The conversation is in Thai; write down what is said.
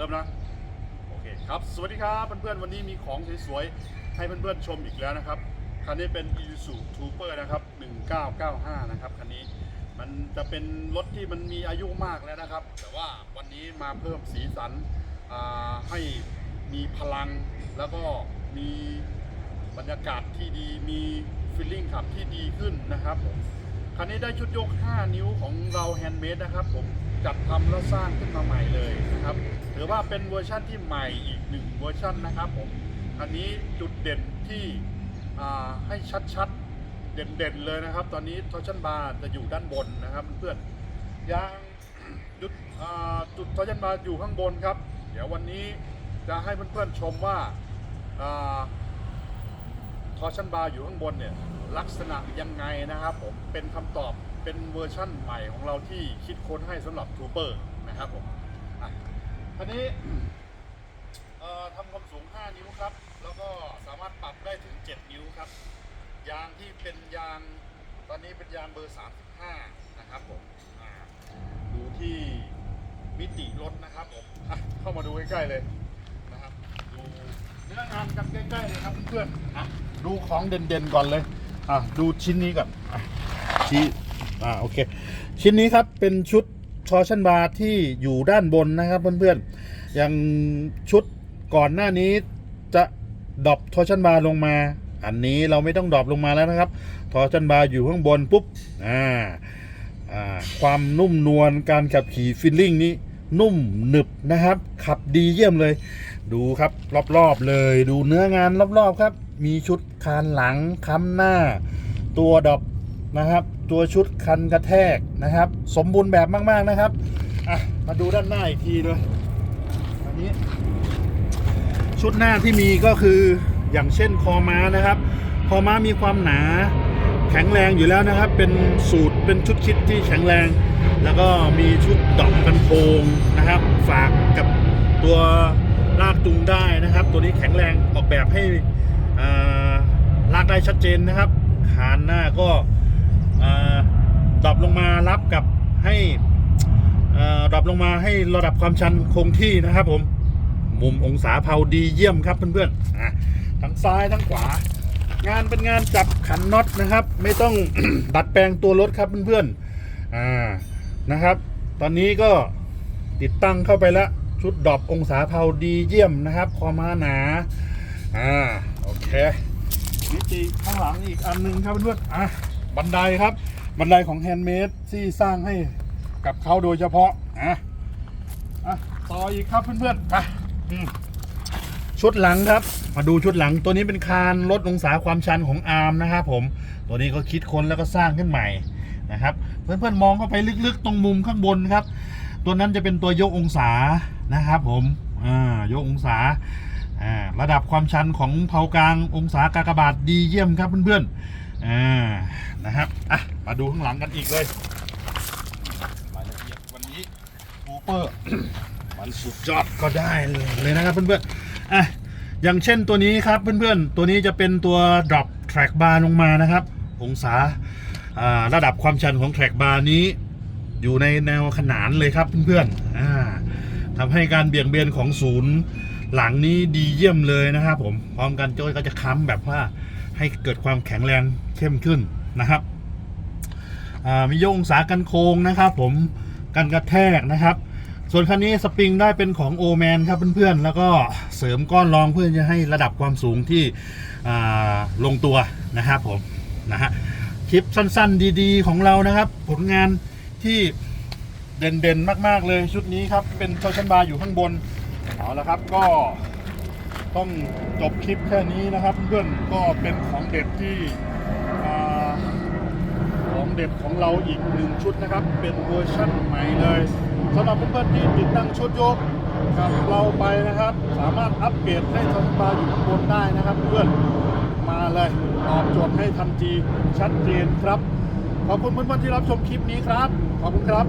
ริ่มนะโอเคครับสวัสดีครับเพื่อนๆวันนี้มีของสวยๆให้เพื่อนๆชมอีกแล้วนะครับคันนี้เป็น Isuzu Trooper นะครับ1995นะครับคันนี้มันจะเป็นรถที่มันมีอายุมากแล้วนะครับ แต่ว่าวันนี้มาเพิ่มสีสันให้มีพลัง แล้วก็มีบรรยากาศที่ดีมีฟีลลิ่งขับที่ดีขึ้นนะครับผมคันนี้ได้ชุดยก 5 นิ้วของเราแฮนด์เมดนะครับผม จัดทำและสร้างขึ้นมาใหม่เลยนะครับถือว่าเป็นเวอร์ชั่นที่ใหม่อีกหนึ่งเวอร์ชั่นนะครับผมคันนี้จุดเด่นที่ให้ชัดๆ เด่นๆเลยนะครับ ตอนนี้ทอร์ชันบาร์จะอยู่ด้านบนนะครับเพื่อนๆยางจุดอ่าจุดทอชันบาร์อยู่ข้างบนครับ เดี๋ยววันนี้จะให้เพื่อนๆชมว่าทอ่าทอชันบาร์อยู่ข้างบนเนี่ย ลักษณะยังไงนะครับผมเป็นคำตอบเป็นเวอร์ชั่นใหม่ของเราที่คิดค้นให้สำหรับทูเปอร์นะครับผมอะทีนี้ทำความสูง 5 นิ้วครับ แล้วก็สามารถปรับได้ถึง 7 นิ้วครับ ยางที่เป็นยางตอนนี้เป็นยางเบอร์ 35 นะครับผมดูที่มิติรถนะครับผมเข้ามาดูใกล้ๆเลยนะครับ ดูเนื้องานกันใกล้ๆเลยครับเพื่อนๆดูของเด่นๆก่อนเลย อะดูชิ้นนี้ก่อนอะชี้อ่าโอเค ชิ้นนี้ครับเป็นชุดชอชันบาร์ที่อยู่ด้านบนนะครับเพื่อนๆอย่างชุดก่อนหน้านี้จะดรอปทอชันบาร์ลงมา อันนี้เราไม่ต้องดรอปลงมาแล้วนะครับ ทอชันบาร์อยู่ข้างบนปุ๊บอ่าอ่าความนุ่มนวลการขับขี่ฟิลลิ่งนี้ นุ่มหนึบนะครับ ขับดีเยี่ยมเลย ดูครับรอบๆเลย ดูเนื้องานรอบๆครับ มีชุดคานหลังค้ำหน้า ตัวดอกนะครับ ตัวชุดคันกระแทกนะครับ สมบูรณ์แบบมากๆนะครับอะมาดูด้านหน้าอีกทีด้วยอันนี้ ชุดหน้าที่มีก็คืออย่างเช่นคอม้านะครับ คอม้ามีความหนาแข็งแรงอยู่แล้วนะครับ เป็นสูตรเป็นชุดคิดที่แข็งแรง แล้วก็มีชุดดอก โพงนะครับ ฝากกับตัวลากจูงได้นะครับ ตัวนี้แข็งแรงออกแบบให้ลากได้ชัดเจนนะครับขานหน้าก็ดรอปลงมารับกับให้ดรอปลงมาให้ระดับความชันคงที่นะครับผมมุมองศาเผาดีเยี่ยมครับเพื่อนๆทั้งซ้ายทั้งขวา งานเป็นงานจับขันน็อตนะครับ ไม่ต้องดัดแปลงตัวรถครับเพื่อนๆอ่านะครับ ตอนนี้ก็ ติดตั้งเข้าไปแล้วชุดดอปองศาเผาดีเยี่ยมนะครับคอมาหนาอ่าโอเคมิติข้างหลังอีกอันหนึงครับเพื่อนๆอะบันไดครับ บันไดของแฮนด์เมดที่สร้างให้กับเขาโดยเฉพาะอะอะต่ออีกครับเพื่อนๆไปชุดหลังครับ มาดูชุดหลังตัวนี้เป็นคานลดองศาความชันของอาร์มนะครับผมตัวนี้ก็คิดค้นแล้วก็สร้างขึ้นใหม่นะครับ เพื่อนๆมองเข้าไปลึกๆ ตรงมุมข้างบนครับ ตัวนั้นจะเป็นตัวยกองศานะครับผมอ่ายกองศาอ่าระดับความชันของเผากลางองศากากบาทดีเยี่ยมครับเพื่อนๆอ่านะครับอะมาดูข้างหลังกันอีกเลยรายละเอียดวันนี้คูเปอร์มันสุดยอดก็ได้เลยนะครับเพื่อนๆอะอย่างเช่นตัวนี้ครับเพื่อนๆ ตัวนี้จะเป็นตัว drop track bar ลงมานะครับ องศาอ่าระดับความชันของ track bar นี้ อยู่ในแนวขนานเลยครับเพื่อนๆทำให้การเบี่ยงเบนของศูนย์หลังนี้ดีเยี่ยมเลยนะครับผมพร้อมกันโจ้ยก็จะค้ำแบบว่าให้เกิดความแข็งแรงเข้มขึ้นนะครับมีโยงศากันโค้งนะครับผมกันกระแทกนะครับ ส่วนคันนี้สปริงได้เป็นของโอแมนครับเพื่อนๆ แล้วก็เสริมก้อนรองเพื่อจะให้ระดับความสูงที่ลงตัวนะครับผมนะฮะคลิปสั้นๆดีๆของเรานะครับ ผลงาน ที่เด่นๆ มากๆเลยชุดนี้ครับ เป็นโชชันบาร์อยู่ข้างบน เอาละครับก็ต้องจบคลิปแค่นี้นะครับ เพื่อนก็เป็นของเด็ดที่ของเด็ดของเราอีกหนึ่งชุดนะครับ เป็นเวอร์ชั่นใหม่เลยสำหรับเพื่อนๆที่ติดตั้งชุดยกกับเราไปนะครับ สามารถอัปเกรดให้ทันบาร์อยู่ข้างบนได้นะครับ เพื่อนมาเลยตอบโจทย์ให้ทันทีชัดเจนครับ ขอบคุณเพื่อนๆที่รับชมคลิปนี้ครับ ขอบคุณครับ